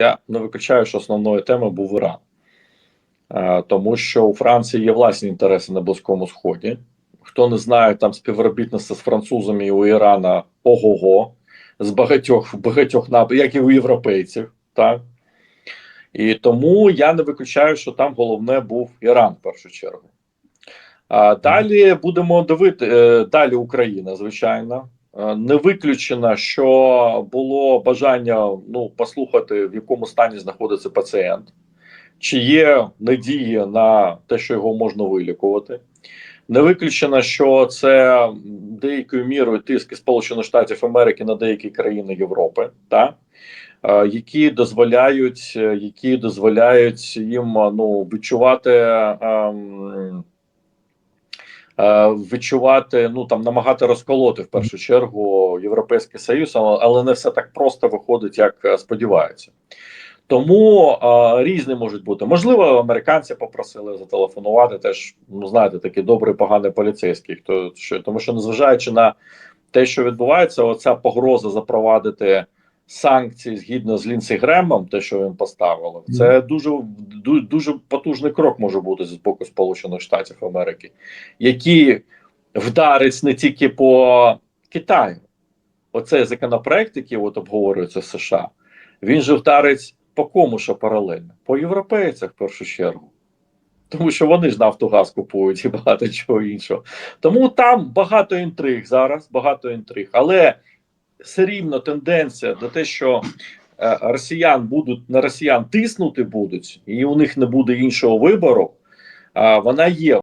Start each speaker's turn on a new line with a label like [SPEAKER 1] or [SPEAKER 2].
[SPEAKER 1] Я не виключаю, що основною темою був Іран, Е, тому що у Франції є власні інтереси на Близькому Сході. Хто не знає, там співробітництво з французами і у Ірана ого-го, з багатьох багатьох як і у європейців, так і тому я не виключаю, що там головне був Іран в першу чергу. А далі будемо дивити е, далі Україна, звичайно. Е, Не виключено, що було бажання ну послухати, в якому стані знаходиться пацієнт, чи є надії на те, що його можна вилікувати. Не виключено, що це деякою мірою тиск Сполучених Штатів Америки на деякі країни Європи, та е, які дозволяють, е, які дозволяють їм ну відчувати. ем, Відчувати, ну там намагати розколоти в першу чергу Європейський Союз, але- не все так просто виходить, як е, сподіваються. Тому е, різні можуть бути. Можливо, американці попросили зателефонувати. Теж ну знаєте, такий добрий, поганий поліцейський. Хто що тому, що незважаючи на те, що відбувається, оця погроза запровадити санкції згідно з Лінсі Гремом, те, що він поставив, це дуже дуже потужний крок може бути з боку Сполучених Штатів Америки, які вдарить не тільки по Китаю. Оцей законопроект, який от обговорюється в США, він же вдарить по кому що паралельно? По європейцях в першу чергу. Тому що вони ж Нафтогаз купують і багато чого іншого. Тому там багато інтриг зараз, багато інтриг. Але все рівно тенденція до те, що е, росіян будуть на росіян тиснути будуть, і у них не буде іншого вибору. Вона є